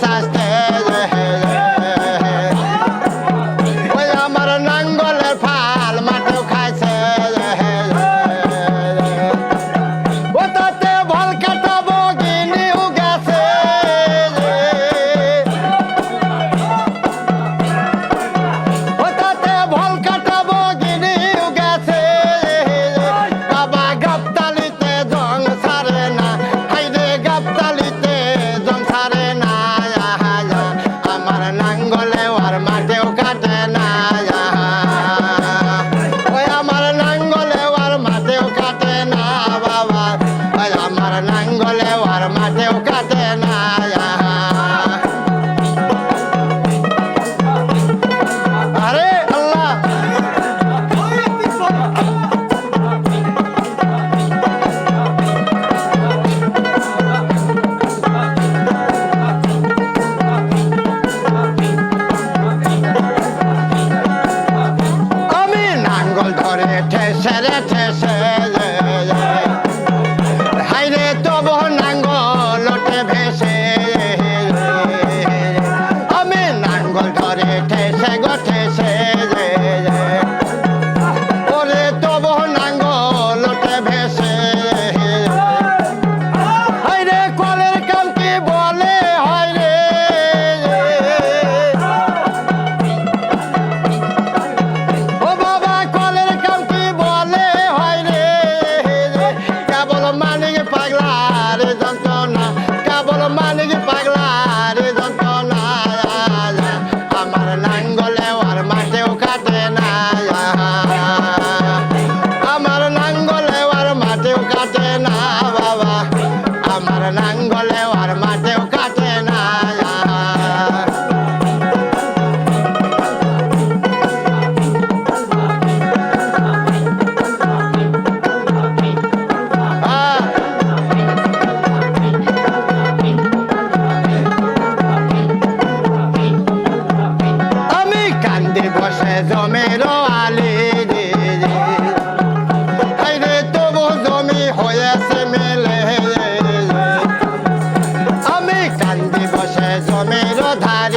plazas Paralangua. কান্দে বসে সমের ধারে।